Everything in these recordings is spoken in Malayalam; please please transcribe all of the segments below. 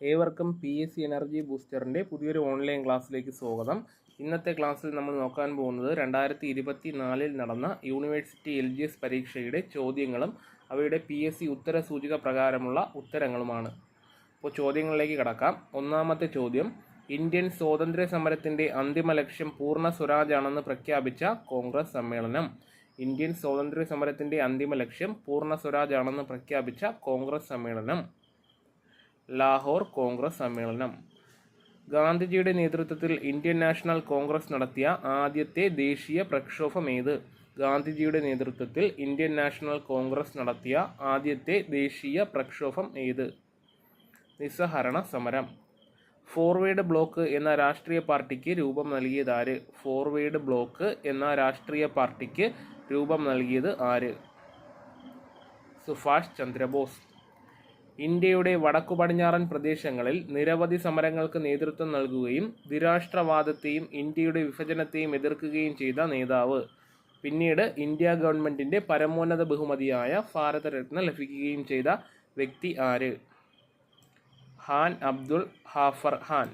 ഏവർക്കും പി എസ് സി എനർജി ബൂസ്റ്ററിന്റെ പുതിയൊരു ഓൺലൈൻ ക്ലാസ്സിലേക്ക് സ്വാഗതം. ഇന്നത്തെ ക്ലാസ്സിൽ നമ്മൾ നോക്കാൻ പോകുന്നത് രണ്ടായിരത്തി ഇരുപത്തി നാലിൽ നടന്ന യൂണിവേഴ്സിറ്റി എൽ ജി എസ് പരീക്ഷയുടെ ചോദ്യങ്ങളും അവയുടെ പി എസ് സി ഉത്തര സൂചിക പ്രകാരമുള്ള ഉത്തരങ്ങളുമാണ്. അപ്പോൾ ചോദ്യങ്ങളിലേക്ക് കടക്കാം. ഒന്നാമത്തെ ചോദ്യം ഇന്ത്യൻ സ്വാതന്ത്ര്യ സമരത്തിന്റെ അന്തിമ ലക്ഷ്യം പൂർണ സ്വരാജാണെന്ന് പ്രഖ്യാപിച്ച കോൺഗ്രസ് സമ്മേളനം. ഇന്ത്യൻ സ്വാതന്ത്ര്യ സമരത്തിന്റെ അന്തിമ ലക്ഷ്യം പൂർണ സ്വരാജാണെന്ന് പ്രഖ്യാപിച്ച കോൺഗ്രസ് സമ്മേളനം. ലാഹോർ കോൺഗ്രസ് സമ്മേളനം. ഗാന്ധിജിയുടെ നേതൃത്വത്തിൽ ഇന്ത്യൻ നാഷണൽ കോൺഗ്രസ് നടത്തിയ ആദ്യത്തെ ദേശീയ പ്രക്ഷോഭം ഏത്? ഗാന്ധിജിയുടെ നേതൃത്വത്തിൽ ഇന്ത്യൻ നാഷണൽ കോൺഗ്രസ് നടത്തിയ ആദ്യത്തെ ദേശീയ പ്രക്ഷോഭം ഏത്? നിസ്സഹരണ സമരം. ഫോർവേഡ് ബ്ലോക്ക് എന്ന രാഷ്ട്രീയ പാർട്ടിക്ക് രൂപം നൽകിയത് ആര്? ഫോർവേഡ് ബ്ലോക്ക് എന്ന രാഷ്ട്രീയ പാർട്ടിക്ക് രൂപം നൽകിയത് ആര്? സുഭാഷ് ചന്ദ്രബോസ്. ഇന്ത്യയുടെ വടക്കു പടിഞ്ഞാറൻ പ്രദേശങ്ങളിൽ നിരവധി സമരങ്ങൾക്ക് നേതൃത്വം നൽകുകയും ദ്വിരാഷ്ട്രവാദത്തെയും ഇന്ത്യയുടെ വിഭജനത്തെയും എതിർക്കുകയും ചെയ്ത നേതാവ്. പിന്നീട് ഇന്ത്യ ഗവൺമെന്റിന്റെ പരമോന്നത ബഹുമതിയായ ഭാരതരത്ന ലഭിക്കുകയും ചെയ്ത വ്യക്തി ആര്? ഹാൻ അബ്ദുൾ ഹാഫർ ഹാൻ.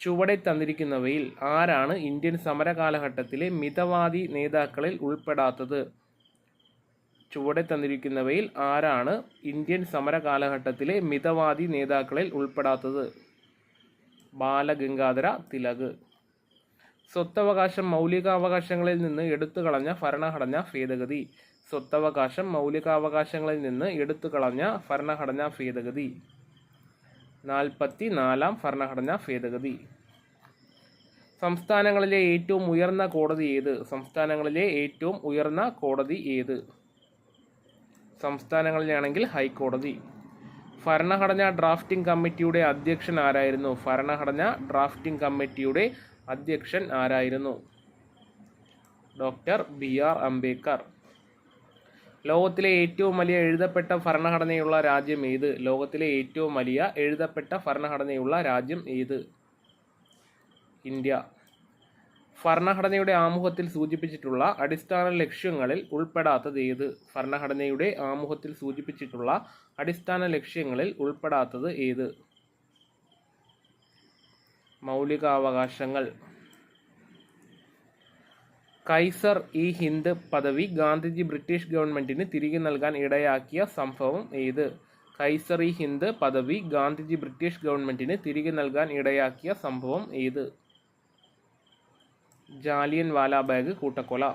ചുവടെ തന്നിരിക്കുന്നവയിൽ ആരാണ് ഇന്ത്യൻ സമര കാലഘട്ടത്തിലെ മിതവാദി നേതാക്കളിൽ ഉൾപ്പെടാത്തത്? ചുവടെ തന്നിരിക്കുന്നവയിൽ ആരാണ് ഇന്ത്യൻ സമര കാലഘട്ടത്തിലെ മിതവാദി നേതാക്കളിൽ ഉൾപ്പെടാത്തത്? ബാലഗംഗാധര തിലക്. സ്വത്തവകാശം മൗലികാവകാശങ്ങളിൽ നിന്ന് എടുത്തു കളഞ്ഞ ഭരണഘടനാ ഭേദഗതി. സ്വത്തവകാശം മൗലികാവകാശങ്ങളിൽ നിന്ന് എടുത്തു കളഞ്ഞ ഭരണഘടനാ ഭേദഗതി. നാൽപ്പത്തി നാലാം ഭരണഘടനാ ഭേദഗതി. സംസ്ഥാനങ്ങളിലെ ഏറ്റവും ഉയർന്ന കോടതി ഏത്? സംസ്ഥാനങ്ങളിലെ ഏറ്റവും ഉയർന്ന കോടതി ഏത്? സംസ്ഥാനങ്ങളിലാണെങ്കിൽ ഹൈക്കോടതി. ഭരണഘടനാ ഡ്രാഫ്റ്റിംഗ് കമ്മിറ്റിയുടെ അധ്യക്ഷൻ ആരായിരുന്നു? ഭരണഘടനാ ഡ്രാഫ്റ്റിംഗ് കമ്മിറ്റിയുടെ അധ്യക്ഷൻ ആരായിരുന്നു? Doctor B R Ambedkar. ലോകത്തിലെ ഏറ്റവും വലിയ എഴുതപ്പെട്ട ഭരണഘടനയുള്ള രാജ്യം ഏത്? ലോകത്തിലെ ഏറ്റവും വലിയ എഴുതപ്പെട്ട ഭരണഘടനയുള്ള രാജ്യം ഏത്? ഇന്ത്യ. ഭരണഘടനയുടെ ആമുഖത്തിൽ സൂചിപ്പിച്ചിട്ടുള്ള അടിസ്ഥാന ലക്ഷ്യങ്ങളിൽ ഉൾപ്പെടാത്തത് ഏത്? ഭരണഘടനയുടെ ആമുഖത്തിൽ സൂചിപ്പിച്ചിട്ടുള്ള അടിസ്ഥാന ലക്ഷ്യങ്ങളിൽ ഉൾപ്പെടാത്തത് ഏത്? മൗലികാവകാശങ്ങൾ. കൈസർ ഇ ഹിന്ദ് പദവി ഗാന്ധിജി ബ്രിട്ടീഷ് ഗവൺമെന്റിന് തിരികെ നൽകാൻ ഇടയാക്കിയ സംഭവം ഏത്? കൈസർ ഇ ഹിന്ദ് പദവി ഗാന്ധിജി ബ്രിട്ടീഷ് ഗവൺമെന്റിന് തിരികെ നൽകാൻ ഇടയാക്കിയ സംഭവം ഏത്? ജാലിയൻ വാലാബാഗ് കൂട്ടക്കൊല.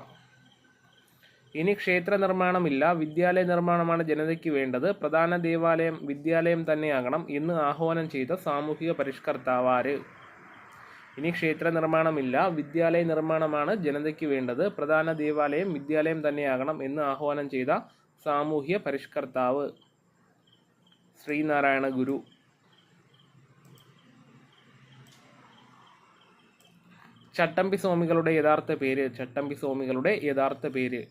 ഇനി ക്ഷേത്ര നിർമ്മാണമില്ല. വിദ്യാലയ നിർമ്മാണമാണ് ജനതയ്ക്ക് വേണ്ടത്. പ്രധാന ദേവാലയം വിദ്യാലയം തന്നെയാകണം എന്ന് ആഹ്വാനം ചെയ്ത സാമൂഹിക പരിഷ്കർത്താവാര്. ഇനി ക്ഷേത്ര നിർമ്മാണമില്ല. വിദ്യാലയ നിർമ്മാണമാണ് ജനതയ്ക്ക് വേണ്ടത്. പ്രധാന ദേവാലയം വിദ്യാലയം തന്നെയാകണം എന്ന് ആഹ്വാനം ചെയ്ത സാമൂഹ്യ പരിഷ്കർത്താവ് ശ്രീനാരായണ ഗുരു. ചട്ടമ്പി സ്വാമികളുടെ യഥാർത്ഥ പേര് ചട്ടമ്പി സ്വാമികളുടെ യഥാർത്ഥ പേര്.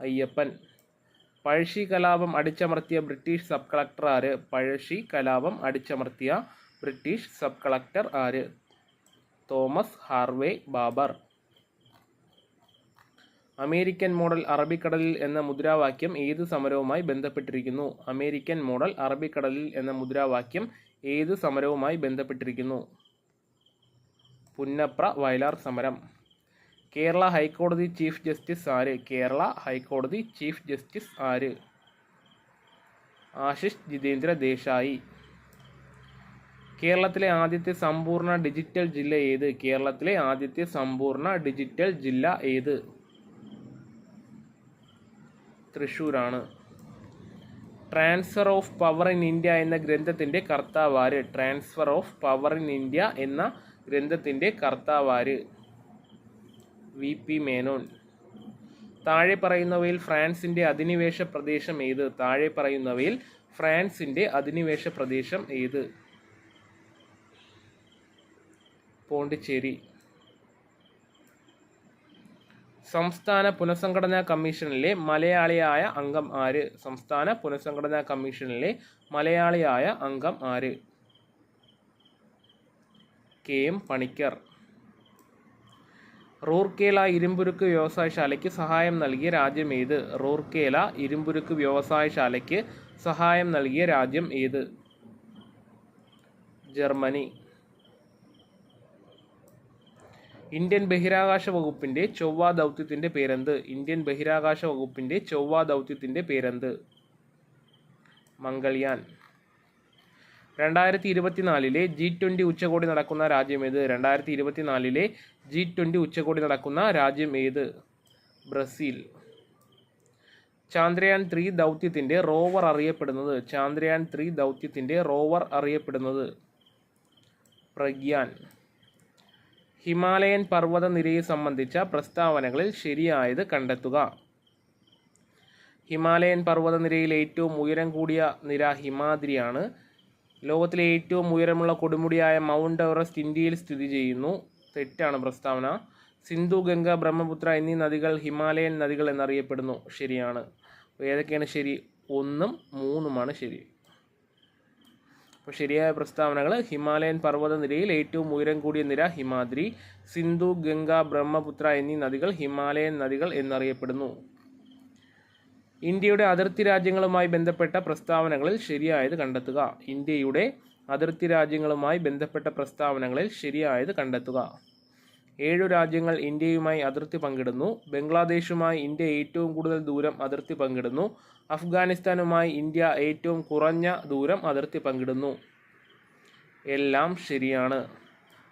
അയ്യപ്പൻ. പഴശ്ശി കലാപം അടിച്ചമർത്തിയ ബ്രിട്ടീഷ് സബ് കളക്ടർ ആര്? പഴശ്ശി കലാപം അടിച്ചമർത്തിയ ബ്രിട്ടീഷ് സബ് കളക്ടർ ആര്? Thomas Harvey Baber. American model അറബിക്കടലിൽ എന്ന മുദ്രാവാക്യം ഏത് സമരവുമായി ബന്ധപ്പെട്ടിരിക്കുന്നു? അമേരിക്കൻ മോഡൽ അറബിക്കടലിൽ എന്ന മുദ്രാവാക്യം ഏത് സമരവുമായി ബന്ധപ്പെട്ടിരിക്കുന്നു? പുന്നപ്ര വയലാർ സമരം. കേരള ഹൈക്കോടതി ചീഫ് ജസ്റ്റിസ് ആര്? കേരള ഹൈക്കോടതി ചീഫ് ജസ്റ്റിസ് ആര്? ആശിഷ് ജിതേന്ദ്ര ദേശായി. കേരളത്തിലെ ആദ്യത്തെ സമ്പൂർണ ഡിജിറ്റൽ ജില്ല ഏത്? കേരളത്തിലെ ആദ്യത്തെ സമ്പൂർണ ഡിജിറ്റൽ ജില്ല ഏത്? തൃശ്ശൂരാണ് transfer of power in India എന്ന ഗ്രന്ഥത്തിന്റെ കർത്താവാര് transfer of power in India എന്ന ഗ്രന്ഥത്തിന്റെ കർത്താവാര് വി പി മേനോൻ. താഴെ പറയുന്നവയിൽ ഫ്രാൻസിന്റെ അധിനിവേശ പ്രദേശം ഏത്? താഴെ പറയുന്നവയിൽ ഫ്രാൻസിന്റെ അധിനിവേശ പ്രദേശം ഏത്? പോണ്ടിച്ചേരി. സംസ്ഥാന പുനഃസംഘടനാ കമ്മീഷനിലെ മലയാളിയായ അംഗം ആര്? സംസ്ഥാന പുനഃസംഘടനാ കമ്മീഷനിലെ മലയാളിയായ അംഗം ആര്? K M Panikkar. റൂർക്കേല ഇരുമ്പുരുക്ക് വ്യവസായശാലയ്ക്ക് സഹായം നൽകിയ രാജ്യം ഏത്? റൂർക്കേല ഇരുമ്പുരുക്ക് വ്യവസായശാലയ്ക്ക് സഹായം നൽകിയ രാജ്യം ഏത്? ജർമ്മനി. ഇന്ത്യൻ ബഹിരാകാശ വകുപ്പിന്റെ ചൊവ്വ ദൗത്യത്തിന്റെ പേരെന്ത്? ഇന്ത്യൻ ബഹിരാകാശ വകുപ്പിന്റെ ചൊവ്വ ദൗത്യത്തിന്റെ പേരെന്ത്? മംഗൾയാൻ. രണ്ടായിരത്തി ഇരുപത്തിനാലിലെ ജി ട്വന്റി ഉച്ചകോടി നടക്കുന്ന രാജ്യം ഏത്? രണ്ടായിരത്തി ഇരുപത്തിനാലിലെ ജി ട്വന്റി ഉച്ചകോടി നടക്കുന്ന രാജ്യം ഏത്? ബ്രസീൽ. ചാന്ദ്രയാൻ ത്രീ ദൗത്യത്തിന്റെ റോവർ അറിയപ്പെടുന്നത്? ചാന്ദ്രയാൻ ത്രീ ദൗത്യത്തിന്റെ റോവർ അറിയപ്പെടുന്നത്? പ്രഗ്യാൻ. ഹിമാലയൻ പർവത നിരയെ സംബന്ധിച്ച പ്രസ്താവനകളിൽ ശരിയായത് കണ്ടെത്തുക. ഹിമാലയൻ പർവത നിരയിൽ ഏറ്റവും ഉയരം കൂടിയ നിര ഹിമാദ്രിയാണ്. ലോകത്തിലെ ഏറ്റവും ഉയരമുള്ള കൊടുമുടിയായ മൗണ്ട് എവറസ്റ്റ് ഇന്ത്യയിൽ സ്ഥിതി ചെയ്യുന്നു. തെറ്റാണ് പ്രസ്താവന. സിന്ധു ഗംഗ ബ്രഹ്മപുത്ര എന്നീ നദികൾ ഹിമാലയൻ നദികൾ എന്നറിയപ്പെടുന്നു. ശരിയാണ്. ഏതൊക്കെയാണ് ശരി? ഒന്നും മൂന്നുമാണ് ശരി. അപ്പോൾ ശരിയായ പ്രസ്താവനകൾ ഹിമാലയൻ പർവത നിരയിൽ ഏറ്റവും ഉയരം കൂടിയ നിര ഹിമാദ്രി സിന്ധു ഗംഗ ബ്രഹ്മപുത്ര എന്നീ നദികൾ ഹിമാലയൻ നദികൾ എന്നറിയപ്പെടുന്നു. ഇന്ത്യയുടെ അതിർത്തി രാജ്യങ്ങളുമായി ബന്ധപ്പെട്ട പ്രസ്താവനകളിൽ ശരിയായത് കണ്ടെത്തുക. ഇന്ത്യയുടെ അതിർത്തി രാജ്യങ്ങളുമായി ബന്ധപ്പെട്ട പ്രസ്താവനകളിൽ ശരിയായത് കണ്ടെത്തുക. ഏഴു രാജ്യങ്ങൾ ഇന്ത്യയുമായി അതിർത്തി പങ്കിടുന്നു. ബംഗ്ലാദേശുമായി ഇന്ത്യ ഏറ്റവും കൂടുതൽ ദൂരം അതിർത്തി പങ്കിടുന്നു. അഫ്ഗാനിസ്ഥാനുമായി ഇന്ത്യ ഏറ്റവും കുറഞ്ഞ ദൂരം അതിർത്തി പങ്കിടുന്നു. എല്ലാം ശരിയാണ്.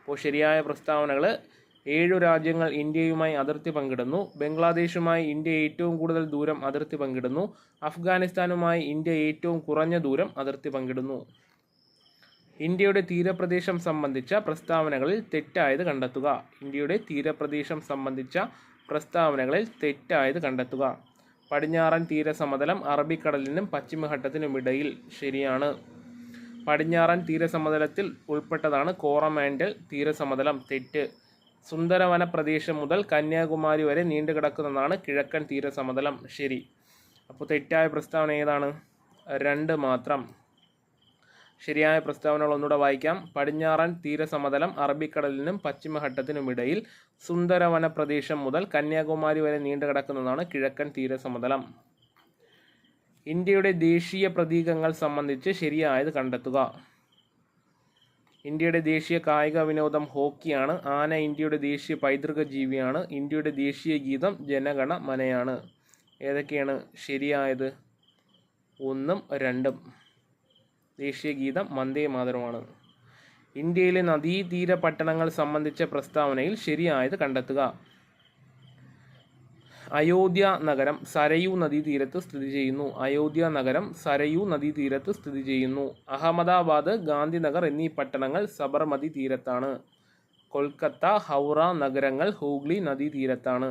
അപ്പോൾ ശരിയായ പ്രസ്താവനകൾ ഏഴു രാജ്യങ്ങൾ ഇന്ത്യയുമായി അതിർത്തി പങ്കിടുന്നു. ബംഗ്ലാദേശുമായി ഇന്ത്യ ഏറ്റവും കൂടുതൽ ദൂരം അതിർത്തി പങ്കിടുന്നു. അഫ്ഗാനിസ്ഥാനുമായി ഇന്ത്യ ഏറ്റവും കുറഞ്ഞ ദൂരം അതിർത്തി പങ്കിടുന്നു. ഇന്ത്യയുടെ തീരപ്രദേശം സംബന്ധിച്ച പ്രസ്താവനകളിൽ തെറ്റായത് കണ്ടെത്തുക. ഇന്ത്യയുടെ തീരപ്രദേശം സംബന്ധിച്ച പ്രസ്താവനകളിൽ തെറ്റായത് കണ്ടെത്തുക. പടിഞ്ഞാറൻ തീരസമതലം അറബിക്കടലിനും പശ്ചിമഘട്ടത്തിനുമിടയിൽ ശരിയാണ്. പടിഞ്ഞാറൻ തീരസമതലത്തിൽ ഉൾപ്പെട്ടതാണ് കോറമാൻഡൽ തീരസമതലം. തെറ്റ്. സുന്ദരവന പ്രദേശം മുതൽ കന്യാകുമാരി വരെ നീണ്ടുകിടക്കുന്നതാണ് കിഴക്കൻ തീരസമതലം. ശരി. അപ്പോൾ തെറ്റായ പ്രസ്താവന ഏതാണ്? രണ്ട് മാത്രം. ശരിയായ പ്രസ്താവനകൾ ഒന്നുകൂടെ വായിക്കാം. പടിഞ്ഞാറൻ തീരസമതലം അറബിക്കടലിനും പശ്ചിമഘട്ടത്തിനുമിടയിൽ സുന്ദരവന പ്രദേശം മുതൽ കന്യാകുമാരി വരെ നീണ്ടുകിടക്കുന്നതാണ് കിഴക്കൻ തീരസമതലം. ഇന്ത്യയുടെ ദേശീയ പ്രതീകങ്ങൾ സംബന്ധിച്ച് ശരിയായത് കണ്ടെത്തുക. ഇന്ത്യയുടെ ദേശീയ കായിക വിനോദം ഹോക്കിയാണ്. ആന ഇന്ത്യയുടെ ദേശീയ പൈതൃക ജീവിയാണ്. ഇന്ത്യയുടെ ദേശീയ ഗീതം ജനഗണ മനയാണ്. ഏതൊക്കെയാണ് ശരിയായത്? ഒന്നും രണ്ടും. ദേശീയ ഗീതം വന്ദേ മാതരമാണ്. ഇന്ത്യയിലെ നദീതീര പട്ടണങ്ങൾ സംബന്ധിച്ച പ്രസ്താവനയിൽ ശരിയായത് കണ്ടെത്തുക. അയോധ്യ നഗരം സരയൂ നദീതീരത്ത് സ്ഥിതി ചെയ്യുന്നു. അയോധ്യ നഗരം സരയൂ നദീതീരത്ത് സ്ഥിതി ചെയ്യുന്നു. അഹമ്മദാബാദ് ഗാന്ധിനഗർ എന്നീ പട്ടണങ്ങൾ സബർമതി തീരത്താണ്. കൊൽക്കത്ത ഹൗറ നഗരങ്ങൾ ഹൂഗ്ലി നദീതീരത്താണ്.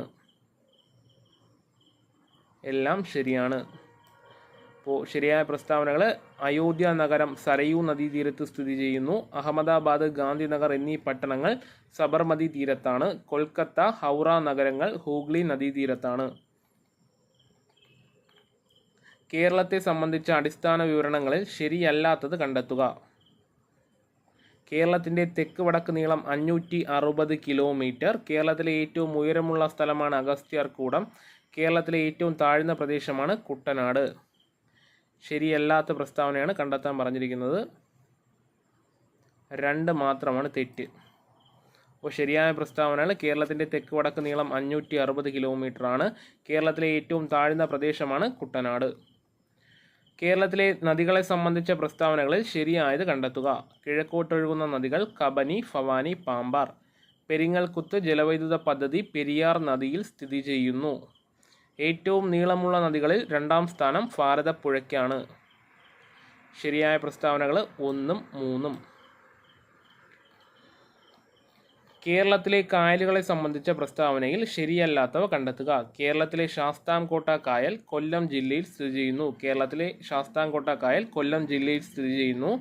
എല്ലാം ശരിയാണ്. അപ്പോൾ ശരിയായ പ്രസ്താവനകൾ അയോധ്യ നഗരം സരയൂ നദീതീരത്ത് സ്ഥിതി ചെയ്യുന്നു. അഹമ്മദാബാദ് ഗാന്ധിനഗർ എന്നീ പട്ടണങ്ങൾ സബർമതി തീരത്താണ്. കൊൽക്കത്ത ഹൗറ നഗരങ്ങൾ ഹൂഗ്ലി നദീതീരത്താണ്. കേരളത്തെ സംബന്ധിച്ച അടിസ്ഥാന വിവരണങ്ങളിൽ ശരിയല്ലാത്തത് കണ്ടെത്തുക. കേരളത്തിന്റെ തെക്ക് വടക്ക് നീളം അഞ്ഞൂറ്റി അറുപത് കിലോമീറ്റർ. കേരളത്തിലെ ഏറ്റവും ഉയരമുള്ള സ്ഥലമാണ് അഗസ്ത്യാർകൂടം. കേരളത്തിലെ ഏറ്റവും താഴ്ന്ന പ്രദേശമാണ് കുട്ടനാട്. ശരിയല്ലാത്ത പ്രസ്താവനയാണ് കണ്ടെത്താൻ പറഞ്ഞിരിക്കുന്നത്. രണ്ട് മാത്രമാണ് തെറ്റ്. അപ്പോൾ ശരിയായ പ്രസ്താവനകൾ കേരളത്തിന്റെ തെക്ക് വടക്ക് നീളം അഞ്ഞൂറ്റി അറുപത് കിലോമീറ്റർ ആണ് കേരളത്തിലെ ഏറ്റവും താഴ്ന്ന പ്രദേശമാണ് കുട്ടനാട്. കേരളത്തിലെ നദികളെ സംബന്ധിച്ച പ്രസ്താവനകളിൽ ശരിയായത് കണ്ടെത്തുക. കിഴക്കോട്ടൊഴുകുന്ന നദികൾ കബനി ഫവാനി പാമ്പാർ. പെരിങ്ങൽക്കുത്ത് ജലവൈദ്യുത പദ്ധതി പെരിയാർ നദിയിൽ സ്ഥിതി ചെയ്യുന്നു. ഏറ്റവും നീളമുള്ള നദികളിൽ രണ്ടാം സ്ഥാനം ഭാരതപ്പുഴയ്ക്കാണ് ശരിയായ പ്രസ്താവനകൾ ഒന്നും മൂന്നും. കേരളത്തിലെ കായലുകളെ സംബന്ധിച്ച പ്രസ്താവനയിൽ ശരിയല്ലാത്തവ കണ്ടെത്തുക. കേരളത്തിലെ ശാസ്താംകോട്ട കായൽ കൊല്ലം ജില്ലയിൽ സ്ഥിതി ചെയ്യുന്നു. കേരളത്തിലെ ശാസ്താംകോട്ട കായൽ കൊല്ലം ജില്ലയിൽ സ്ഥിതി ചെയ്യുന്നു.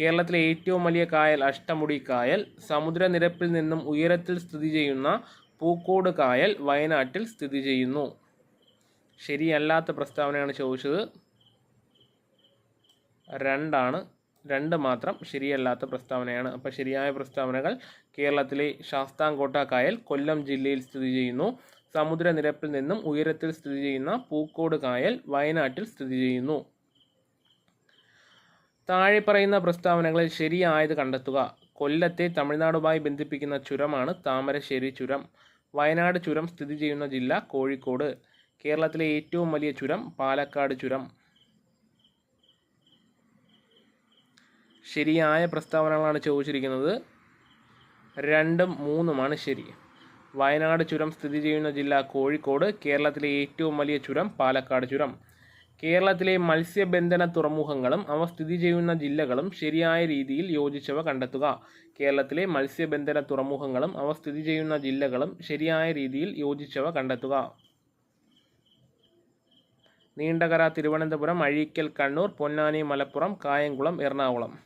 കേരളത്തിലെ ഏറ്റവും വലിയ കായൽ അഷ്ടമുടി കായൽ സമുദ്രനിരപ്പിൽ നിന്നും ഉയരത്തിൽ സ്ഥിതി ചെയ്യുന്ന പൂക്കോട് കായൽ വയനാട്ടിൽ സ്ഥിതി ചെയ്യുന്നു. ശരിയല്ലാത്ത പ്രസ്താവനയാണ് ചോദിച്ചത്. രണ്ടാണ്. രണ്ട് മാത്രം ശരിയല്ലാത്ത പ്രസ്താവനയാണ്. അപ്പോൾ ശരിയായ പ്രസ്താവനകൾ കേരളത്തിലെ ശാസ്താംകോട്ട കായൽ കൊല്ലം ജില്ലയിൽ സ്ഥിതി ചെയ്യുന്നു. സമുദ്രനിരപ്പിൽ നിന്നും ഉയരത്തിൽ സ്ഥിതി ചെയ്യുന്ന പൂക്കോട് കായൽ വയനാട്ടിൽ സ്ഥിതി ചെയ്യുന്നു. താഴെ പറയുന്ന പ്രസ്താവനകളിൽ ശരിയായത് കണ്ടെത്തുക. കൊല്ലത്തെ തമിഴ്നാടുമായി ബന്ധിപ്പിക്കുന്ന ചുരമാണ് താമരശ്ശേരി ചുരം. വയനാട് ചുരം സ്ഥിതി ചെയ്യുന്ന ജില്ല കോഴിക്കോട്. കേരളത്തിലെ ഏറ്റവും വലിയ ചുരം പാലക്കാട് ചുരം. ശരിയായ പ്രസ്താവനകളാണ് ചോദിച്ചിരിക്കുന്നത്. രണ്ടും മൂന്നുമാണ് ശരി. വയനാട് ചുരം സ്ഥിതി ചെയ്യുന്ന ജില്ല കോഴിക്കോട് കേരളത്തിലെ ഏറ്റവും വലിയ ചുരം പാലക്കാട് ചുരം. കേരളത്തിലെ മത്സ്യബന്ധന തുറമുഖങ്ങളും അവ സ്ഥിതി ചെയ്യുന്ന ജില്ലകളും ശരിയായ രീതിയിൽ യോജിച്ചവ കണ്ടെത്തുക. കേരളത്തിലെ മത്സ്യബന്ധന തുറമുഖങ്ങളും അവ സ്ഥിതി ചെയ്യുന്ന ജില്ലകളും ശരിയായ രീതിയിൽ യോജിച്ചവ കണ്ടെത്തുക. നീണ്ടകര തിരുവനന്തപുരം അഴീക്കൽ കണ്ണൂർ പൊന്നാനി മലപ്പുറം കായംകുളം എറണാകുളം.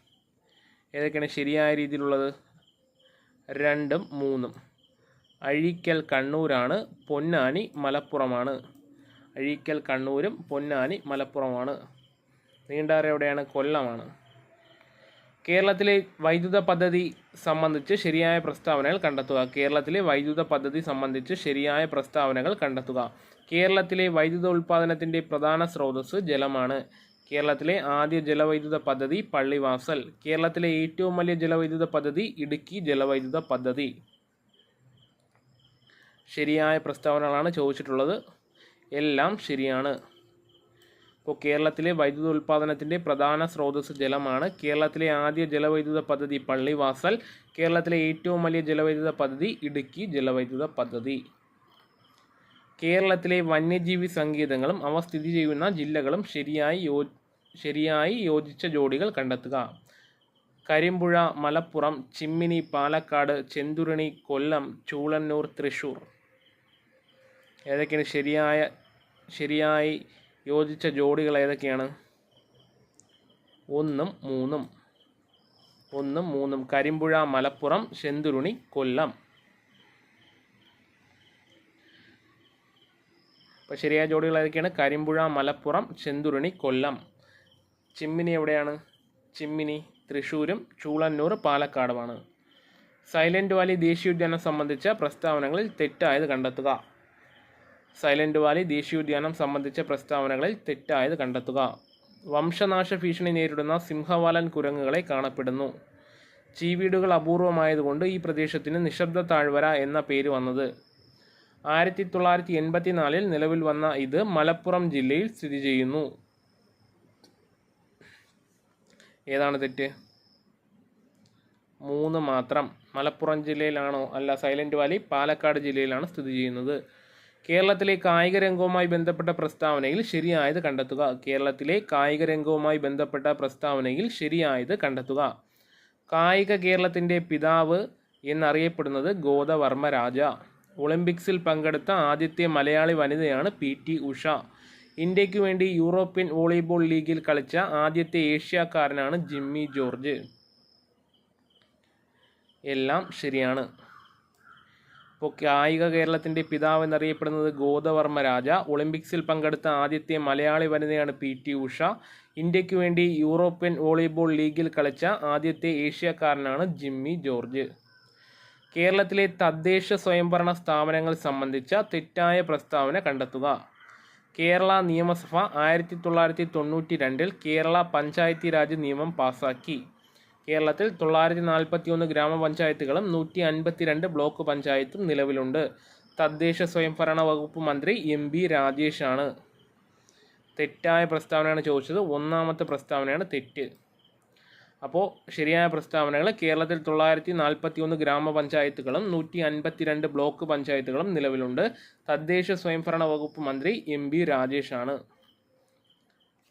ഏതൊക്കെയാണ് ശരിയായ രീതിയിലുള്ളത്? രണ്ടും മൂന്നും. അഴീക്കൽ കണ്ണൂരാണ് പൊന്നാനി മലപ്പുറമാണ്. അഴീക്കൽ കണ്ണൂരും പൊന്നാനി മലപ്പുറമാണ്. നീണ്ടകര എവിടെയാണ്? കൊല്ലമാണ്. കേരളത്തിലെ വൈദ്യുത പദ്ധതി സംബന്ധിച്ച് ശരിയായ പ്രസ്താവനകൾ കണ്ടെത്തുക. കേരളത്തിലെ വൈദ്യുത പദ്ധതി സംബന്ധിച്ച് ശരിയായ പ്രസ്താവനകൾ കണ്ടെത്തുക. കേരളത്തിലെ വൈദ്യുത ഉൽപ്പാദനത്തിന്റെ പ്രധാന സ്രോതസ്സ് ജലമാണ്. കേരളത്തിലെ ആദ്യ ജലവൈദ്യുത പദ്ധതി പള്ളിവാസൽ. കേരളത്തിലെ ഏറ്റവും വലിയ ജലവൈദ്യുത പദ്ധതി ഇടുക്കി ജലവൈദ്യുത പദ്ധതി. ശരിയായ പ്രസ്താവനകളാണ് ചോദിച്ചിട്ടുള്ളത്. എല്ലാം ശരിയാണ്. ഇപ്പോൾ കേരളത്തിലെ വൈദ്യുത ഉൽപ്പാദനത്തിന്റെ പ്രധാന സ്രോതസ്സ് ജലമാണ്. കേരളത്തിലെ ആദ്യ ജലവൈദ്യുത പദ്ധതി പള്ളിവാസൽ. കേരളത്തിലെ ഏറ്റവും വലിയ ജലവൈദ്യുത പദ്ധതി ഇടുക്കി ജലവൈദ്യുത പദ്ധതി. കേരളത്തിലെ വന്യജീവി സങ്കേതങ്ങളും അവ സ്ഥിതി ചെയ്യുന്ന ജില്ലകളും ശരിയായി യോ ശരിയായി യോജിച്ച ജോഡികൾ കണ്ടെത്തുക. കരിമ്പുഴ മലപ്പുറം ചിമ്മിനി പാലക്കാട് ചെന്തുരണി കൊല്ലം ചൂളന്നൂർ തൃശൂർ. ഏതൊക്കെയാണ് ശരിയായ ശരിയായി യോജിച്ച ജോഡികൾ ഏതൊക്കെയാണ്? ഒന്നും മൂന്നും. ഒന്നും മൂന്നും. കരിമ്പുഴ മലപ്പുറം ചെന്തുരുണി കൊല്ലം. അപ്പോൾ ശരിയായ ജോഡികൾ ഏതൊക്കെയാണ് കരിമ്പുഴ മലപ്പുറം ചെന്തുരുണി കൊല്ലം. ചിമ്മിനി എവിടെയാണ്? ചിമ്മിനി തൃശ്ശൂരും ചൂളന്നൂർ പാലക്കാടുമാണ്. സൈലന്റ് വാലി ദേശീയോദ്യാനം സംബന്ധിച്ച പ്രസ്താവനകളിൽ തെറ്റായത് കണ്ടെത്തുക. സൈലന്റ് വാലി ദേശീയോദ്യാനം സംബന്ധിച്ച പ്രസ്താവനകളിൽ തെറ്റായത് കണ്ടെത്തുക. വംശനാശ ഭീഷണി നേരിടുന്ന സിംഹവാലൻ കുരങ്ങുകളെ കാണപ്പെടുന്നു. ചീവീടുകൾ അപൂർവമായതുകൊണ്ട് ഈ പ്രദേശത്തിന് നിശബ്ദ താഴ്വര എന്ന പേര് വന്നത്. ആയിരത്തി തൊള്ളായിരത്തി എൺപത്തിനാലിൽ നിലവിൽ വന്ന ഇത് മലപ്പുറം ജില്ലയിൽ സ്ഥിതി ചെയ്യുന്നു. ഏതാണ് തെറ്റ്? മൂന്ന് മാത്രം. മലപ്പുറം ജില്ലയിലാണോ? അല്ല സൈലന്റ് വാലി പാലക്കാട് ജില്ലയിലാണ് സ്ഥിതി ചെയ്യുന്നത്. കേരളത്തിലെ കായിക രംഗവുമായി ബന്ധപ്പെട്ട പ്രസ്താവനയിൽ ശരിയായത് കണ്ടെത്തുക. കേരളത്തിലെ കായിക രംഗവുമായി ബന്ധപ്പെട്ട പ്രസ്താവനയിൽ ശരിയായത് കണ്ടെത്തുക. കായിക കേരളത്തിന്റെ പിതാവ് എന്നറിയപ്പെടുന്നത് ഗോദവർമ്മ രാജ. ഒളിമ്പിക്സിൽ പങ്കെടുത്ത ആദ്യത്തെ മലയാളി വനിതയാണ് പി ടി ഉഷ. ഇന്ത്യയ്ക്ക് വേണ്ടി യൂറോപ്യൻ വോളിബോൾ ലീഗിൽ കളിച്ച ആദ്യത്തെ ഏഷ്യക്കാരനാണ് ജിമ്മി ജോർജ്. എല്ലാം ശരിയാണ്. ഇപ്പോൾ കായിക കേരളത്തിന്റെ പിതാവ് എന്നറിയപ്പെടുന്നത് ഗോദവർമ്മ രാജ. ഒളിമ്പിക്സിൽ പങ്കെടുത്ത ആദ്യത്തെ മലയാളി വനിതയാണ് പി ടി ഉഷ. ഇന്ത്യയ്ക്ക് വേണ്ടി യൂറോപ്യൻ വോളിബോൾ ലീഗിൽ കളിച്ച ആദ്യത്തെ ഏഷ്യക്കാരനാണ് ജിമ്മി ജോർജ്. കേരളത്തിലെ തദ്ദേശ സ്വയംഭരണ സ്ഥാപനങ്ങൾ സംബന്ധിച്ച തെറ്റായ പ്രസ്താവന കണ്ടെത്തുക. കേരള നിയമസഭ ആയിരത്തി തൊള്ളായിരത്തി തൊണ്ണൂറ്റി രണ്ടിൽ കേരള പഞ്ചായത്തി രാജ് നിയമം പാസാക്കി. കേരളത്തിൽ തൊള്ളായിരത്തി നാൽപ്പത്തി ഒന്ന് ഗ്രാമപഞ്ചായത്തുകളും നൂറ്റി അൻപത്തിരണ്ട് ബ്ലോക്ക് പഞ്ചായത്തും നിലവിലുണ്ട്. തദ്ദേശ സ്വയംഭരണ വകുപ്പ് മന്ത്രി എം ബി രാജേഷാണ്. തെറ്റായ പ്രസ്താവനയാണ് ചോദിച്ചത്. ഒന്നാമത്തെ പ്രസ്താവനയാണ് തെറ്റ്. അപ്പോൾ ശരിയായ പ്രസ്താവനകൾ കേരളത്തിൽ തൊള്ളായിരത്തി നാൽപ്പത്തി ഒന്ന് ഗ്രാമപഞ്ചായത്തുകളും നൂറ്റി അൻപത്തിരണ്ട് ബ്ലോക്ക് പഞ്ചായത്തുകളും നിലവിലുണ്ട്. തദ്ദേശ സ്വയംഭരണ വകുപ്പ് മന്ത്രി എം ബി രാജേഷാണ്.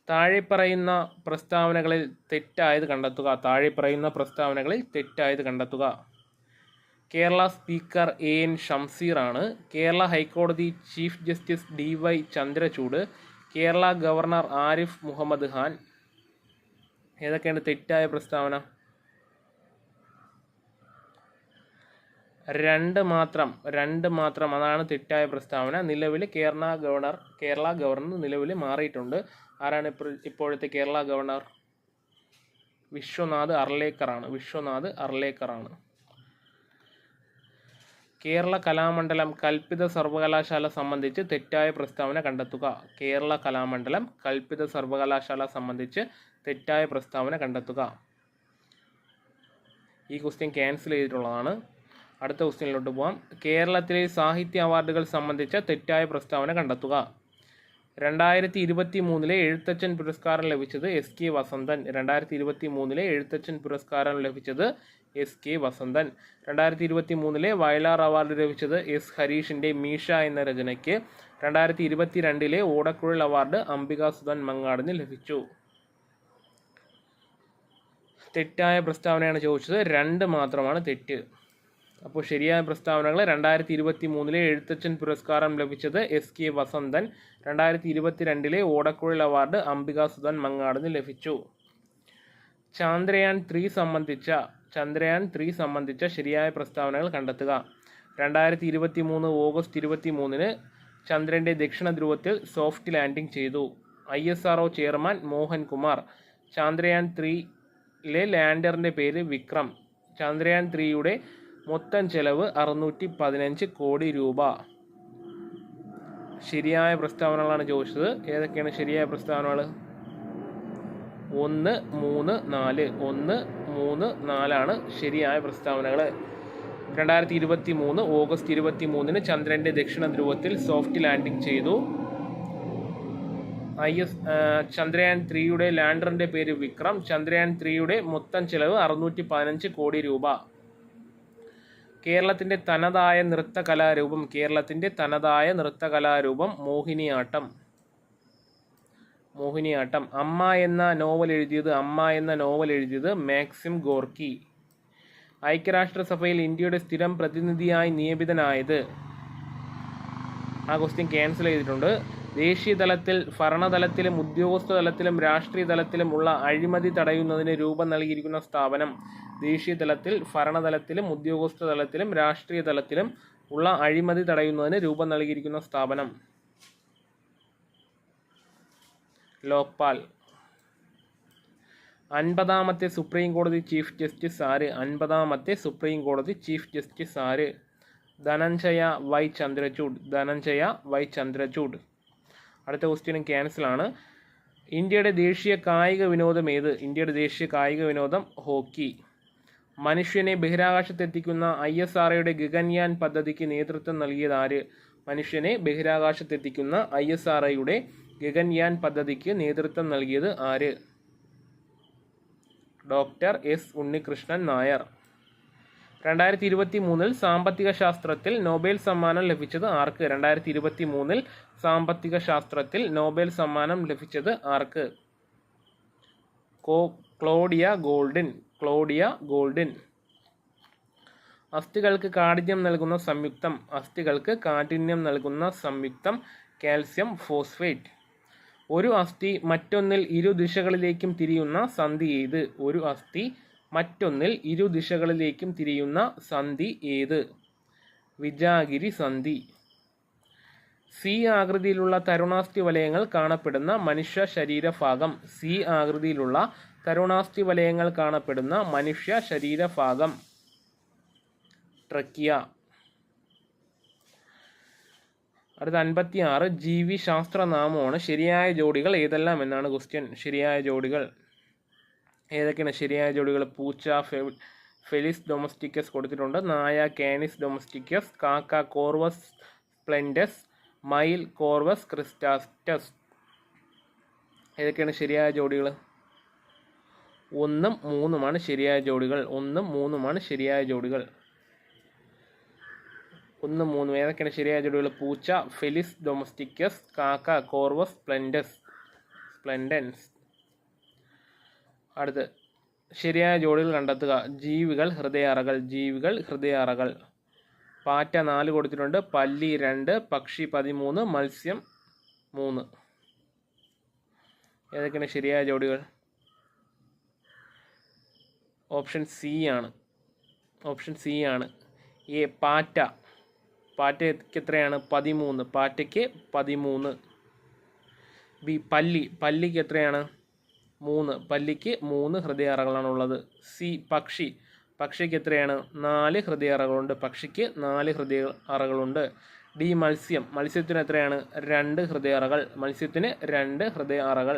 താഴെ പറയുന്ന പ്രസ്താവനകളിൽ തെറ്റായത് കണ്ടെത്തുക. താഴെ പറയുന്ന പ്രസ്താവനകളിൽ തെറ്റായത് കണ്ടെത്തുക. കേരള സ്പീക്കർ എ എൻ ഷംസീറാണ് കേരള ഹൈക്കോടതി chief justice D Y Chandrachud Kerala governor Arif Muhammad Khan ഏതൊക്കെയാണ് തെറ്റായ പ്രസ്താവന? രണ്ട് മാത്രം രണ്ട് മാത്രം അതാണ് തെറ്റായ പ്രസ്താവന. നിലവിൽ കേരള ഗവർണർ കേരള ഗവർണർ നിലവിൽ മാറിയിട്ടുണ്ട്. ആരാണ് ഇപ്പോൾ ഇപ്പോഴത്തെ കേരള ഗവർണർ? വിശ്വനാഥ് അർലേക്കറാണ്. വിശ്വനാഥ് അർലേക്കറാണ്. കേരള കലാമണ്ഡലം കൽപ്പിത സർവകലാശാല സംബന്ധിച്ച് തെറ്റായ പ്രസ്താവന കണ്ടെത്തുക. കേരള കലാമണ്ഡലം കൽപ്പിത സർവകലാശാല സംബന്ധിച്ച് തെറ്റായ പ്രസ്താവന കണ്ടെത്തുക. ഈ ക്വസ്റ്റ്യൻ ക്യാൻസൽ ചെയ്തിട്ടുള്ളതാണ്. അടുത്ത ക്വസ്റ്റ്യനിലോട്ട് പോകാം കേരളത്തിലെ സാഹിത്യ അവാർഡുകൾ സംബന്ധിച്ച തെറ്റായ പ്രസ്താവന കണ്ടെത്തുക. രണ്ടായിരത്തി ഇരുപത്തി മൂന്നിലെ എഴുത്തച്ഛൻ പുരസ്കാരം ലഭിച്ചത് എസ് കെ വസന്തൻ. രണ്ടായിരത്തി ഇരുപത്തി മൂന്നിലെ എഴുത്തച്ഛൻ പുരസ്കാരം ലഭിച്ചത് എസ് കെ വസന്തൻ. രണ്ടായിരത്തി ഇരുപത്തി മൂന്നിലെ വയലാർ അവാർഡ് ലഭിച്ചത് എസ് ഹരീഷിന്റെ മീഷ എന്ന രചനയ്ക്ക്. രണ്ടായിരത്തി ഇരുപത്തി രണ്ടിലെ ഓടക്കുഴൽ അവാർഡ് അംബികാ സുധൻ മങ്ങാടിന് ലഭിച്ചു. തെറ്റായ പ്രസ്താവനയാണ് ചോദിച്ചത്. രണ്ട് മാത്രമാണ് തെറ്റ്. അപ്പോൾ ശരിയായ പ്രസ്താവനകൾ രണ്ടായിരത്തി ഇരുപത്തി മൂന്നിലെ എഴുത്തച്ഛൻ പുരസ്കാരം ലഭിച്ചത് എസ് കെ വസന്തൻ രണ്ടായിരത്തി ഇരുപത്തി രണ്ടിലെ ഓടക്കുഴൽ അവാർഡ് അംബിക സുധൻ മങ്ങാടിന് ലഭിച്ചു. ചാന്ദ്രയാൻ ത്രീ സംബന്ധിച്ച ചന്ദ്രയാൻ ത്രീ സംബന്ധിച്ച ശരിയായ പ്രസ്താവനകൾ കണ്ടെത്തുക. രണ്ടായിരത്തി ഇരുപത്തി മൂന്ന് ഓഗസ്റ്റ് ഇരുപത്തി മൂന്നിന് ചന്ദ്രന്റെ ദക്ഷിണ ധ്രുവത്തിൽ സോഫ്റ്റ് ലാൻഡിംഗ് ചെയ്തു. I S R chairman Mohan Kumar Chandrayaan ത്രീയിലെ ലാൻഡറിന്റെ പേര് വിക്രം. ചന്ദ്രയാൻ ത്രീയുടെ മൊത്തം ചെലവ് അറുന്നൂറ്റി പതിനഞ്ച് കോടി രൂപ. ശരിയായ പ്രസ്താവനകളാണ് ചോദിച്ചത്. ഏതൊക്കെയാണ് ശരിയായ പ്രസ്താവനകൾ ഒന്ന് മൂന്ന് നാല്. ഒന്ന് മൂന്ന് നാലാണ് ശരിയായ പ്രസ്താവനകൾ രണ്ടായിരത്തി ഇരുപത്തി മൂന്ന് ഓഗസ്റ്റ് ഇരുപത്തി മൂന്നിന് ചന്ദ്രന്റെ ദക്ഷിണ ധ്രുവത്തിൽ സോഫ്റ്റ് ലാൻഡിംഗ് ചെയ്തു. ഐ എസ് ചന്ദ്രയാൻ ത്രീയുടെ ലാൻഡറിന്റെ പേര് വിക്രം. ചന്ദ്രയാൻ ത്രീയുടെ മൊത്തം ചിലവ് അറുന്നൂറ്റി പതിനഞ്ച് കോടി രൂപ. കേരളത്തിന്റെ തനതായ നൃത്ത കലാരൂപം കേരളത്തിന്റെ തനതായ നൃത്ത കലാരൂപം മോഹിനിയാട്ടം. മോഹിനിയാട്ടം. അമ്മ എന്ന നോവൽ എഴുതിയത് അമ്മ എന്ന നോവൽ എഴുതിയത് മാക്സിം ഗോർക്കി. ഐക്യരാഷ്ട്രസഭയിൽ ഇന്ത്യയുടെ സ്ഥിരം പ്രതിനിധിയായി നിയമിതനായത് ആ ക്വസ്റ്റ്യൻ ക്യാൻസൽ ചെയ്തിട്ടുണ്ട്. ദേശീയ തലത്തിൽ ഭരണതലത്തിലും ഉദ്യോഗസ്ഥ തലത്തിലും രാഷ്ട്രീയ തലത്തിലും ഉള്ള അഴിമതി തടയുന്നതിന് രൂപം നൽകിയിരിക്കുന്ന സ്ഥാപനം ദേശീയ തലത്തിൽ ഭരണതലത്തിലും ഉദ്യോഗസ്ഥ തലത്തിലും രാഷ്ട്രീയ തലത്തിലും ഉള്ള അഴിമതി തടയുന്നതിന് രൂപം നൽകിയിരിക്കുന്ന സ്ഥാപനം. ലോക്പാൽ. അൻപതാമത്തെ സുപ്രീം കോടതി ചീഫ് ജസ്റ്റിസ് ആര്? അൻപതാമത്തെ സുപ്രീം കോടതി ചീഫ് ജസ്റ്റിസ് ആര്? ധനഞ്ജയ വൈ ചന്ദ്രചൂഡ്. ധനഞ്ജയ വൈ ചന്ദ്രചൂഡ്. അടുത്ത ക്വസ്റ്റ്യനും ക്യാൻസലാണ് ഇന്ത്യയുടെ ദേശീയ കായിക വിനോദം ഏത്? ഇന്ത്യയുടെ ദേശീയ കായിക വിനോദം ഹോക്കി. മനുഷ്യനെ ബഹിരാകാശത്തെത്തിക്കുന്ന ഐ എസ് ആർ ഗഗൻയാൻ പദ്ധതിക്ക് നേതൃത്വം നൽകിയത് ആര്? മനുഷ്യനെ ബഹിരാകാശത്തെത്തിക്കുന്ന ഐ എസ് ആർ ഗഗൻയാൻ പദ്ധതിക്ക് നേതൃത്വം നൽകിയത് ആര്? Doctor S Unnikrishnan Nair. രണ്ടായിരത്തി ഇരുപത്തി മൂന്നിൽ സാമ്പത്തിക ശാസ്ത്രത്തിൽ നോബൽ സമ്മാനം ലഭിച്ചത് ആർക്ക്? രണ്ടായിരത്തി ഇരുപത്തി മൂന്നിൽ സാമ്പത്തിക ശാസ്ത്രത്തിൽ നോബൽ സമ്മാനം ലഭിച്ചത് ആർക്ക്? കോ ക്ലോഡിയ ഗോൾഡിൻ ക്ലോഡിയ ഗോൾഡിൻ. അസ്ഥികൾക്ക് കാഠിന്യം നൽകുന്ന സംയുക്തം അസ്ഥികൾക്ക് കാഠിന്യം നൽകുന്ന സംയുക്തം കാൽസ്യം ഫോസ്ഫേറ്റ്. ഒരു അസ്ഥി മറ്റൊന്നിൽ ഇരു ദിശകളിലേക്കും തിരിയുന്ന സന്ധി ഏത്? ഒരു അസ്ഥി മറ്റൊന്നിൽ ഇരു ദിശകളിലേക്കും തിരിയുന്ന സന്ധി ഏത്? വിജാഗിരി സന്ധി. സി ആകൃതിയിലുള്ള തരുണാസ്ഥി വലയങ്ങൾ കാണപ്പെടുന്ന മനുഷ്യ ശരീരഭാഗം. സി ആകൃതിയിലുള്ള തരുണാസ്ഥി വലയങ്ങൾ കാണപ്പെടുന്ന മനുഷ്യ ശരീരഭാഗം. ട്രക്കിയ. അടുത്ത അൻപത്തി ആറ് ജീവി ശാസ്ത്രനാമമാണ്. ശരിയായ ജോഡികൾ ഏതെല്ലാം എന്നാണ് ക്വസ്റ്റ്യൻ ശരിയായ ജോഡികൾ. ഏതൊക്കെയാണ് ശരിയായ ജോഡികൾ? പൂച്ച ഫെലിസ് ഡൊമസ്റ്റിക്കസ് കൊടുത്തിട്ടുണ്ട്. നായ കാനിസ് ഡൊമസ്റ്റിക്കസ് കാക്ക കോർവസ് സ്പ്ലെൻഡസ് മയിൽ കോർവസ് ക്രിസ്റ്റാസ്റ്റസ്. ഏതൊക്കെയാണ് ശരിയായ ജോഡികൾ? ഒന്നും മൂന്നുമാണ് ശരിയായ ജോഡികൾ. ഒന്നും മൂന്നുമാണ് ശരിയായ ജോഡികൾ. ഒന്ന് മൂന്നും. ഏതൊക്കെയാണ് ശരിയായ ജോഡികൾ? പൂച്ച ഫെലിസ് ഡൊമസ്റ്റിക്കസ് കാക്ക കോർവസ് സ്പ്ലെൻഡസ്. സ്പ്ലെൻഡൻസ്. അടുത്ത്. ശരിയായ ജോഡികൾ കണ്ടെത്തുക. ജീവികൾ ഹൃദയാറകൾ. ജീവികൾ ഹൃദയാറകൾ. പാറ്റ നാല് കൊടുത്തിട്ടുണ്ട്. പല്ലി രണ്ട് പക്ഷി പതിമൂന്ന് മത്സ്യം മൂന്ന്. ഏതൊക്കെയാണ് ശരിയായ ജോഡികൾ? ഓപ്ഷൻ സി ആണ്. ഓപ്ഷൻ സി ആണ്. എ പാറ്റ. പാറ്റയ്ക്ക് എത്രയാണ്? പതിമൂന്ന്. പാറ്റയ്ക്ക് പതിമൂന്ന്. ബി പല്ലി. പല്ലിക്ക് എത്രയാണ്? മൂന്ന്. പല്ലിക്ക് മൂന്ന് ഹൃദയാറകളാണ് ഉള്ളത് സി പക്ഷി. പക്ഷിക്ക് എത്രയാണ്? നാല് ഹൃദയാറകളുണ്ട്. പക്ഷിക്ക് നാല് ഹൃദയ അറകളുണ്ട് ഡി മത്സ്യം. മത്സ്യത്തിന് എത്രയാണ്? രണ്ട് ഹൃദയാറകൾ. മത്സ്യത്തിന് രണ്ട് ഹൃദയ അറകൾ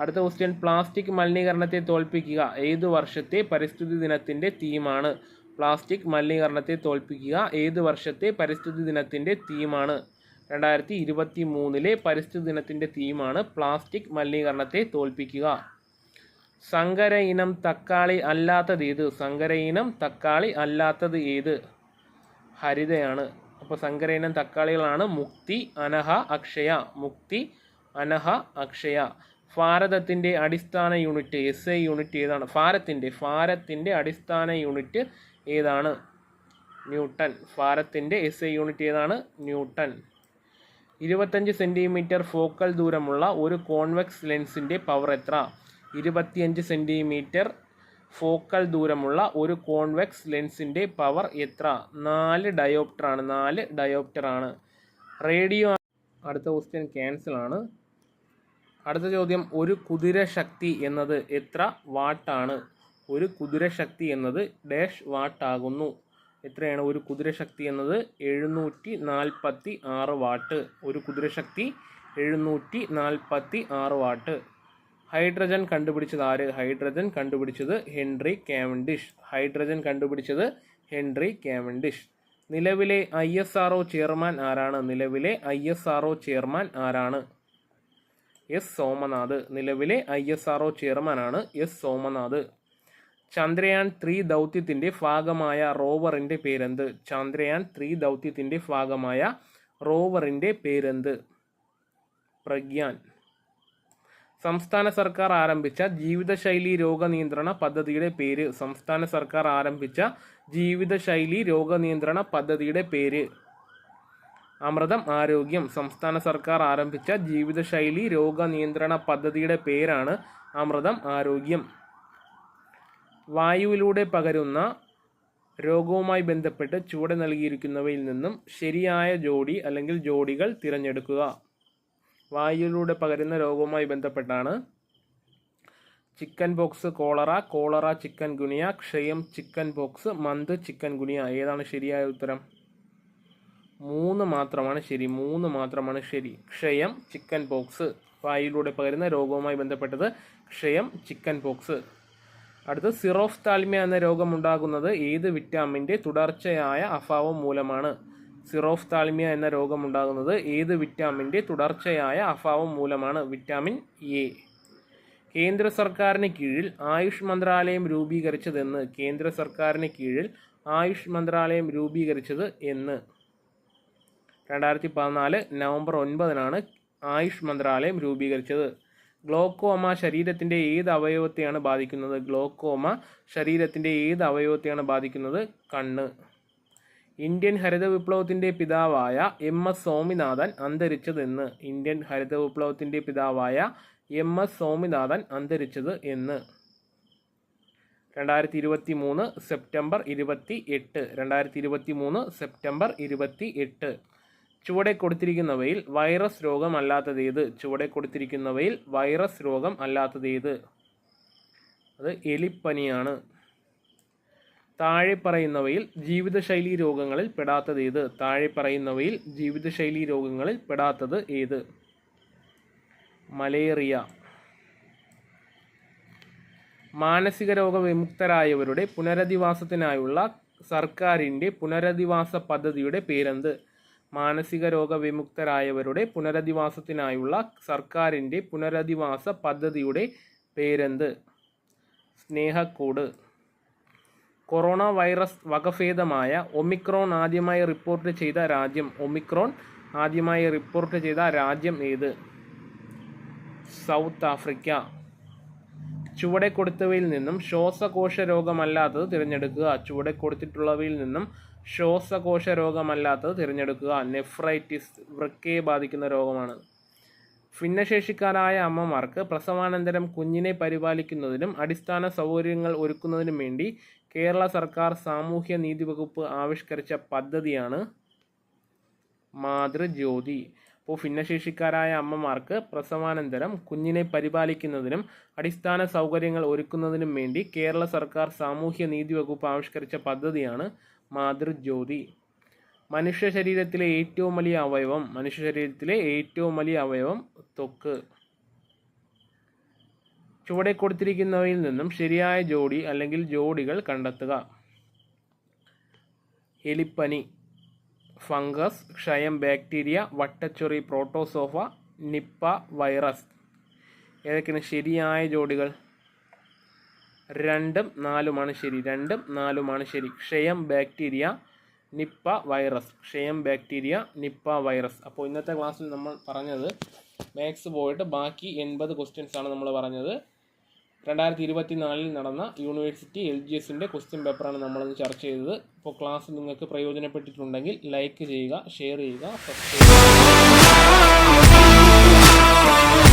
അടുത്ത ക്വസ്റ്റ്യൻ പ്ലാസ്റ്റിക് മലിനീകരണത്തെ തോൽപ്പിക്കുക ഏതു വർഷത്തെ പരിസ്ഥിതി ദിനത്തിന്റെ തീമാണ്? പ്ലാസ്റ്റിക് മലിനീകരണത്തെ തോൽപ്പിക്കുക ഏത് വർഷത്തെ പരിസ്ഥിതി ദിനത്തിന്റെ തീമാണ്? രണ്ടായിരത്തി ഇരുപത്തി മൂന്നിലെ പരിസ്ഥിതി ദിനത്തിന്റെ തീമാണ് പ്ലാസ്റ്റിക് മലിനീകരണത്തെ തോൽപ്പിക്കുക. സങ്കര ഇനം തക്കാളി അല്ലാത്തത് ഏത്? സങ്കര ഇനം തക്കാളി അല്ലാത്തത് ഏത്? ഹരിതയാണ്. അപ്പോൾ സങ്കര ഇനം തക്കാളികളാണ് മുക്തി അനഹ അക്ഷയ. മുക്തി അനഹ അക്ഷയ. ഭാരതത്തിന്റെ അടിസ്ഥാന യൂണിറ്റ് എസ് ഐ യൂണിറ്റ് ഏതാണ്? ഭാരത്തിന്റെ ഭാരത്തിന്റെ അടിസ്ഥാന യൂണിറ്റ് ഏതാണ്? ന്യൂട്ടൺ. ഭാരത്തിന്റെ എസ് ഐ യൂണിറ്റ് ഏതാണ്? ന്യൂട്ടൺ. ഇരുപത്തഞ്ച് സെന്റിമീറ്റർ ഫോക്കൽ ദൂരമുള്ള ഒരു കോൺവെക്സ് ലെൻസിന്റെ പവർ എത്ര? ഇരുപത്തിയഞ്ച് സെന്റിമീറ്റർ ഫോക്കൽ ദൂരമുള്ള ഒരു കോൺവെക്സ് ലെൻസിന്റെ പവർ എത്ര? നാല് ഡയോപ്റ്ററാണ് നാല് ഡയോപ്റ്ററാണ് റേഡിയോ അടുത്ത ക്വസ്റ്റ്യൻ ക്യാൻസൽ ആണ്. അടുത്ത ചോദ്യം ഒരു കുതിര ശക്തി എന്നത് എത്ര വാട്ടാണ് ഒരു കുതിര ശക്തി എന്നത് ഡാഷ് വാട്ടാകുന്നു എത്രയാണ്? ഒരു കുതിരശക്തി എന്നത് എഴുന്നൂറ്റി നാൽപ്പത്തി ആറ് വാട്ട്. ഒരു കുതിരശക്തി എഴുന്നൂറ്റി നാൽപ്പത്തി ആറ് വാട്ട്. ഹൈഡ്രജൻ കണ്ടുപിടിച്ചത് ആര്? ഹൈഡ്രജൻ കണ്ടുപിടിച്ചത് ഹെൻറി കാവൻഡിഷ്. ഹൈഡ്രജൻ കണ്ടുപിടിച്ചത് ഹെൻറി കാവൻഡിഷ്. നിലവിലെ ഐ എസ് ആർ ചെയർമാൻ ആരാണ്? നിലവിലെ ഐ എസ് ആർ ചെയർമാൻ ആരാണ്? എസ് സോമനാഥ്. നിലവിലെ ഐ എസ് ആർ ചെയർമാനാണ് എസ് സോമനാഥ്. ചന്ദ്രയാൻ ത്രീ ദൗത്യത്തിന്റെ ഭാഗമായ റോവറിന്റെ പേരെന്ത്? ചന്ദ്രയാൻ ത്രീ ദൗത്യത്തിന്റെ ഭാഗമായ റോവറിന്റെ പേരെന്ത്? പ്രഗ്യാൻ. സംസ്ഥാന സർക്കാർ ആരംഭിച്ച ജീവിതശൈലി രോഗനിയന്ത്രണ പദ്ധതിയുടെ പേര്. സംസ്ഥാന സർക്കാർ ആരംഭിച്ച ജീവിതശൈലി രോഗനിയന്ത്രണ പദ്ധതിയുടെ പേര്. അമൃതം ആരോഗ്യം. സംസ്ഥാന സർക്കാർ ആരംഭിച്ച ജീവിതശൈലി രോഗനിയന്ത്രണ പദ്ധതിയുടെ പേരാണ് അമൃതം ആരോഗ്യം. വായുവിലൂടെ പകരുന്ന രോഗവുമായി ബന്ധപ്പെട്ട് ചുവടെ നൽകിയിരിക്കുന്നവയിൽ നിന്നും ശരിയായ ജോഡി അല്ലെങ്കിൽ ജോഡികൾ തിരഞ്ഞെടുക്കുക. വായുവിലൂടെ പകരുന്ന രോഗവുമായി ബന്ധപ്പെട്ടാണ് chicken pox cholera cholera chikungunya ക്ഷയം ചിക്കൻ ബോക്സ് മന്ത് ചിക്കൻ ഗുനിയ. ഏതാണ് ശരിയായ ഉത്തരം? മൂന്ന് മാത്രമാണ് ശരി. മൂന്ന് മാത്രമാണ് ശരി. ക്ഷയം ചിക്കൻ ബോക്സ്. വായുവിലൂടെ പകരുന്ന രോഗവുമായി ബന്ധപ്പെട്ടത് ക്ഷയം ചിക്കൻ പോക്സ് അടുത്ത് സിറോഫ് താൽമിയ എന്ന രോഗം ഉണ്ടാകുന്നത് ഏത് വിറ്റാമിന്റെ തുടർച്ചയായ അഭാവം മൂലമാണ്? സിറോഫ് താൽമിയ എന്ന രോഗം ഉണ്ടാകുന്നത് ഏത് വിറ്റാമിന്റെ തുടർച്ചയായ അഭാവം മൂലമാണ്? Vitamin A. കേന്ദ്ര സർക്കാരിന് കീഴിൽ ആയുഷ് മന്ത്രാലയം രൂപീകരിച്ചതെന്ന്? കേന്ദ്ര സർക്കാരിന് കീഴിൽ ആയുഷ് മന്ത്രാലയം രൂപീകരിച്ചത് എന്ന്? രണ്ടായിരത്തി പതിനാല് നവംബർ ഒൻപതിനാണ് ആയുഷ് മന്ത്രാലയം രൂപീകരിച്ചത്. ഗ്ലോക്കോമ ശരീരത്തിന്റെ ഏത് അവയവത്തെയാണ് ബാധിക്കുന്നത്? ഗ്ലോക്കോമ ശരീരത്തിന്റെ ഏത് അവയവത്തെയാണ് ബാധിക്കുന്നത്? കണ്ണ്. ഇന്ത്യൻ ഹരിത വിപ്ലവത്തിന്റെ പിതാവായ എം എസ് സ്വാമിനാഥൻ അന്തരിച്ചത് എന്ന് ഇന്ത്യൻ ഹരിത വിപ്ലവത്തിന്റെ പിതാവായ എം എസ് സ്വാമിനാഥൻ അന്തരിച്ചത് എന്ന്. രണ്ടായിരത്തി ഇരുപത്തി മൂന്ന് സെപ്റ്റംബർ ഇരുപത്തി എട്ട് രണ്ടായിരത്തി ഇരുപത്തി മൂന്ന് സെപ്റ്റംബർ ഇരുപത്തി എട്ട് ചുവടെ കൊടുത്തിരിക്കുന്നവയിൽ വൈറസ് രോഗം അല്ലാത്തത് ഏത്? ചുവടെ കൊടുത്തിരിക്കുന്നവയിൽ വൈറസ് രോഗം അല്ലാത്തത് ഏത്? അത് എലിപ്പനിയാണ്. താഴെ പറയുന്നവയിൽ ജീവിതശൈലി രോഗങ്ങളിൽ പെടാത്തത് ഏത്? താഴെ പറയുന്നവയിൽ ജീവിതശൈലി രോഗങ്ങളിൽ പെടാത്തത് ഏത്? മലേറിയ. മാനസിക രോഗ വിമുക്തരായവരുടെ പുനരധിവാസത്തിനായുള്ള സർക്കാരിന്റെ പുനരധിവാസ പദ്ധതിയുടെ പേരെന്ത്? മാനസിക രോഗ വിമുക്തരായവരുടെ പുനരധിവാസത്തിനായുള്ള സർക്കാരിന്റെ പുനരധിവാസ പദ്ധതിയുടെ പേരെന്ത്? സ്നേഹക്കൂട്. കൊറോണ വൈറസ് വകഭേദമായ ഒമിക്രോൺ ആദ്യമായി റിപ്പോർട്ട് ചെയ്ത രാജ്യം ഒമിക്രോൺ ആദ്യമായി റിപ്പോർട്ട് ചെയ്ത രാജ്യം ഏത്? South Africa. ചുവടെ കൊടുത്തവയിൽ നിന്നും ശ്വാസകോശ രോഗമല്ലാത്തത് തിരഞ്ഞെടുക്കുക. ചുവടെ കൊടുത്തിട്ടുള്ളവയിൽ നിന്നും ശ്വാസകോശ രോഗമല്ലാത്തത് തിരഞ്ഞെടുക്കുക. നെഫ്രൈറ്റിസ് വൃക്കയെ ബാധിക്കുന്ന രോഗമാണ്. ഭിന്നശേഷിക്കാരായ അമ്മമാർക്ക് പ്രസവാനന്തരം കുഞ്ഞിനെ പരിപാലിക്കുന്നതിനും അടിസ്ഥാന സൗകര്യങ്ങൾ ഒരുക്കുന്നതിനും വേണ്ടി കേരള സർക്കാർ സാമൂഹ്യ നീതി വകുപ്പ് ആവിഷ്കരിച്ച പദ്ധതിയാണ് മാതൃജ്യോതി. അപ്പോൾ ഭിന്നശേഷിക്കാരായ അമ്മമാർക്ക് പ്രസവാനന്തരം കുഞ്ഞിനെ പരിപാലിക്കുന്നതിനും അടിസ്ഥാന സൗകര്യങ്ങൾ ഒരുക്കുന്നതിനും വേണ്ടി കേരള സർക്കാർ സാമൂഹ്യ നീതി വകുപ്പ് ആവിഷ്കരിച്ച പദ്ധതിയാണ് മാതൃജ്യോതി. മനുഷ്യ ശരീരത്തിലെ ഏറ്റവും വലിയ അവയവം മനുഷ്യ ശരീരത്തിലെ ഏറ്റവും വലിയ അവയവം തൊക്ക് ചുവടെ കൊടുത്തിരിക്കുന്നവയിൽ നിന്നും ശരിയായ ജോഡി അല്ലെങ്കിൽ ജോഡികൾ കണ്ടെത്തുക. എലിപ്പനി ഫംഗസ് ക്ഷയം ബാക്ടീരിയ വട്ടച്ചൊറി പ്രോട്ടോസോഫ നിപ്പ വൈറസ്. ഏതൊക്കെയാണ് ശരിയായ ജോഡികൾ? രണ്ടും നാലുമാണ് ശരി. രണ്ടും നാലുമാണ് ശരി. ക്ഷയം ബാക്ടീരിയ നിപ്പ വൈറസ്. ക്ഷയം ബാക്ടീരിയ നിപ്പ വൈറസ്. അപ്പോൾ ഇന്നത്തെ ക്ലാസ്സിൽ നമ്മൾ പറഞ്ഞത് മാത്സ് പോയിട്ട് ബാക്കി എൺപത് ക്വസ്റ്റ്യൻസ് ആണ് നമ്മൾ പറഞ്ഞത്. രണ്ടായിരത്തി ഇരുപത്തി നാലിൽ നടന്ന യൂണിവേഴ്സിറ്റി എൽ ജി എസിന്റെ ക്വസ്റ്റ്യൻ പേപ്പറാണ് നമ്മളിന്ന് ചർച്ച ചെയ്തത്. ഇപ്പോൾ ക്ലാസ് നിങ്ങൾക്ക് പ്രയോജനപ്പെട്ടിട്ടുണ്ടെങ്കിൽ ലൈക്ക് ചെയ്യുക ഷെയർ ചെയ്യുക സബ്സ്ക്രൈബ് ചെയ്യുക.